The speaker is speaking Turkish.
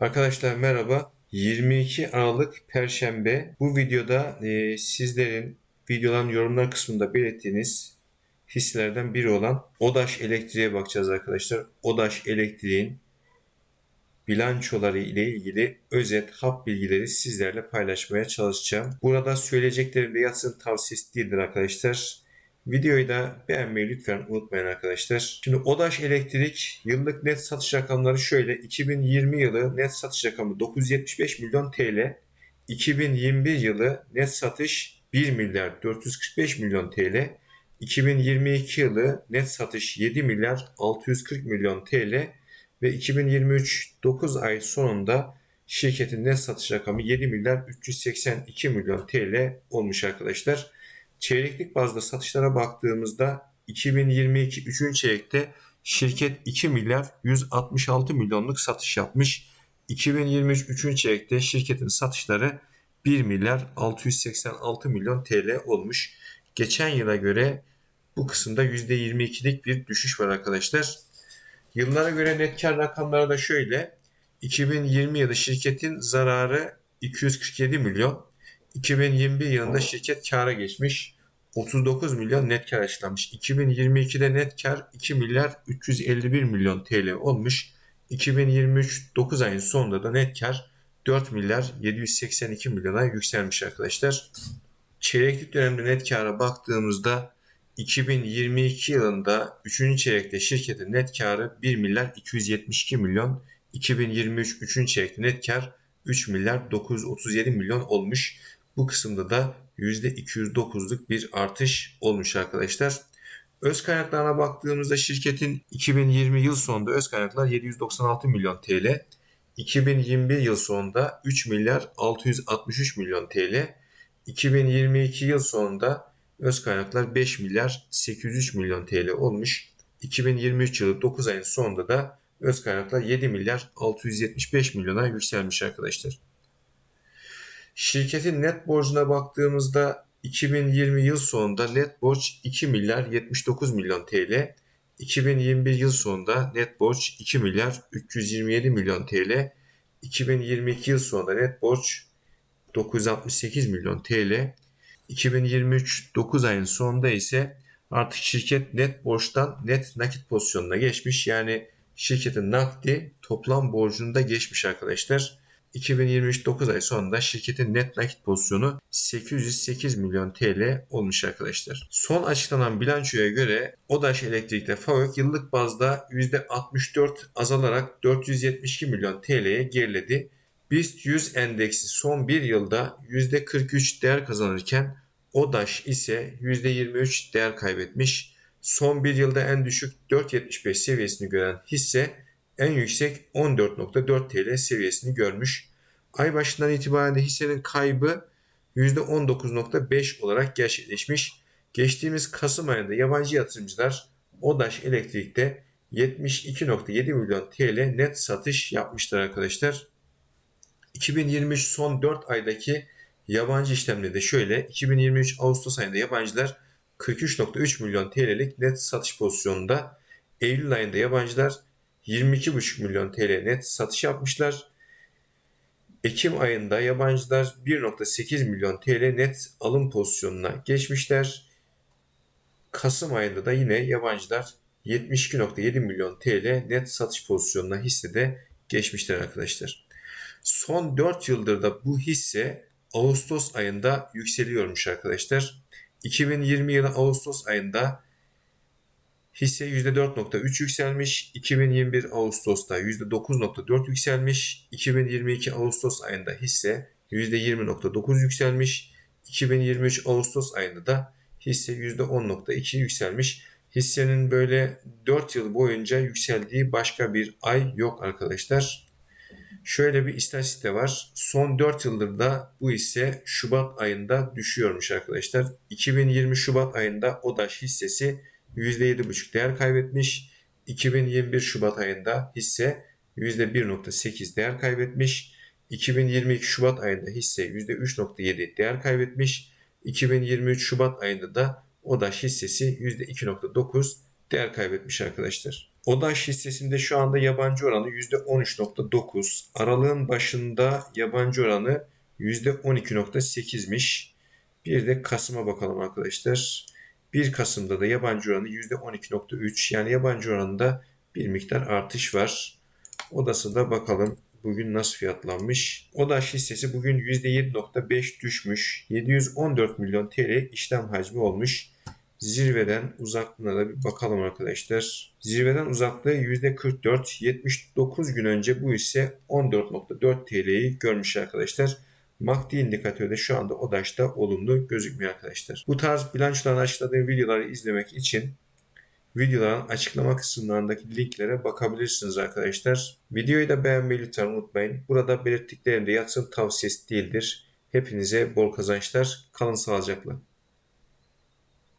Arkadaşlar merhaba. 22 Aralık Perşembe. Bu videoda e, sizlerin videoların yorumlar kısmında belirttiğiniz hisselerden biri olan Odaş Elektriğe bakacağız arkadaşlar. Odaş Elektriğin bilançoları ile ilgili özet hap bilgileri sizlerle paylaşmaya çalışacağım. Burada söyleyeceklerim de yatırım tavsiyesi değildir arkadaşlar. Videoyu da beğenmeyi lütfen unutmayın arkadaşlar. Şimdi Odaş Elektrik yıllık net satış rakamları şöyle. 2020 yılı net satış rakamı 975 milyon TL. 2021 yılı net satış 1 milyar 445 milyon TL. 2022 yılı net satış 7 milyar 640 milyon TL ve 2023 9 ay sonunda şirketin net satış rakamı 7 milyar 382 milyon TL olmuş arkadaşlar. Çeyreklik bazda satışlara baktığımızda 2022 3. çeyrekte şirket 2 milyar 166 milyonluk satış yapmış. 2023 3. çeyrekte şirketin satışları 1 milyar 686 milyon TL olmuş. Geçen yıla göre bu kısımda %22'lik bir düşüş var arkadaşlar. Yıllara göre net kar rakamları da şöyle. 2020 yılı şirketin zararı 247 milyon. 2021 yılında şirket kâra geçmiş. 39 milyon net kar açıklamış. 2022'de net kar 2 milyar 351 milyon TL olmuş. 2023 9 ayın sonunda da net kar 4 milyar 782 milyona yükselmiş arkadaşlar. Çeyreklik dönemde net kara baktığımızda 2022 yılında 3. çeyrekte şirketin net karı 1 milyar 272 milyon, 2023 3. çeyrekte net kar 3 milyar 937 milyon olmuş. Bu kısımda da %209'luk bir artış olmuş arkadaşlar. Öz kaynaklarına baktığımızda şirketin 2020 yıl sonunda öz kaynaklar 796 milyon TL, 2021 yıl sonunda 3 milyar 663 milyon TL, 2022 yıl sonunda öz kaynaklar 5 milyar 803 milyon TL olmuş. 2023 yılı 9 ayın sonunda da öz kaynaklar 7 milyar 675 milyona yükselmiş arkadaşlar. Şirketin net borcuna baktığımızda 2020 yıl sonunda net borç 2 milyar 79 milyon TL, 2021 yıl sonunda net borç 2 milyar 327 milyon TL, 2022 yıl sonunda net borç 968 milyon TL, 2023 9 ayın sonunda ise artık şirket net borçtan net nakit pozisyonuna geçmiş. Yani şirketin nakdi toplam borcunda geçmiş arkadaşlar. 2023 9 ay sonunda şirketin net nakit pozisyonu 808 milyon TL olmuş arkadaşlar. Son açıklanan bilançoya göre Odaş Elektrik'te FAVÖK yıllık bazda %64 azalarak 472 milyon TL'ye geriledi. BIST 100 endeksi son bir yılda %43 değer kazanırken ODAŞ ise %23 değer kaybetmiş. Son bir yılda en düşük 4.75 seviyesini gören hisse en yüksek 14.4 TL seviyesini görmüş. Ay başından itibaren de hissenin kaybı %19.5 olarak gerçekleşmiş. Geçtiğimiz Kasım ayında yabancı yatırımcılar Odaş Elektrik'te 72.7 milyon TL net satış yapmışlar arkadaşlar. 2023 son 4 aydaki yabancı işlemleri de şöyle. 2023 Ağustos ayında yabancılar 43.3 milyon TL'lik net satış pozisyonunda. Eylül ayında yabancılar 22,5 milyon TL net satış yapmışlar. Ekim ayında yabancılar 1.8 milyon TL net alım pozisyonuna geçmişler. Kasım ayında da yine yabancılar 72.7 milyon TL net satış pozisyonuna hissede geçmişler arkadaşlar. Son 4 yıldır da bu hisse Ağustos ayında yükseliyormuş arkadaşlar. 2020 yılı Ağustos ayında Hisse %4.3 yükselmiş. 2021 Ağustos'ta %9.4 yükselmiş. 2022 Ağustos ayında hisse %20.9 yükselmiş. 2023 Ağustos ayında da hisse %10.2 yükselmiş. Hissenin böyle 4 yıl boyunca yükseldiği başka bir ay yok arkadaşlar. Şöyle bir istatistik var. Son 4 yıldır da bu hisse Şubat ayında düşüyormuş arkadaşlar. 2020 Şubat ayında ODAŞ hissesi %7,5 değer kaybetmiş. 2021 Şubat ayında hisse %1,8 değer kaybetmiş. 2022 Şubat ayında hisse %3,7 değer kaybetmiş. 2023 Şubat ayında da ODAŞ hissesi %2,9 değer kaybetmiş arkadaşlar. Odaş hissesinde şu anda yabancı oranı %13.9. Aralığın başında yabancı oranı %12.8'miş. Bir de Kasım'a bakalım arkadaşlar. 1 Kasım'da da yabancı oranı %12.3. Yani yabancı oranında bir miktar artış var. Odası da bakalım bugün nasıl fiyatlanmış. Odaş hissesi bugün %7.5 düşmüş. 714 milyon TL işlem hacmi olmuş. Zirveden uzaklığına da bir bakalım arkadaşlar. Zirveden uzaklığı %44. 79 gün önce bu ise 14.4 TL'yi görmüş arkadaşlar. MACD indikatörü şu anda ODAŞ'ta olumlu gözükmüyor arkadaşlar. Bu tarz bilançodan açıkladığım videoları izlemek için videoların açıklama kısımlarındaki linklere bakabilirsiniz arkadaşlar. Videoyu da beğenmeyi lütfen unutmayın. Burada belirttiklerim de yatırım tavsiyesi değildir. Hepinize bol kazançlar. Kalın sağlıcakla.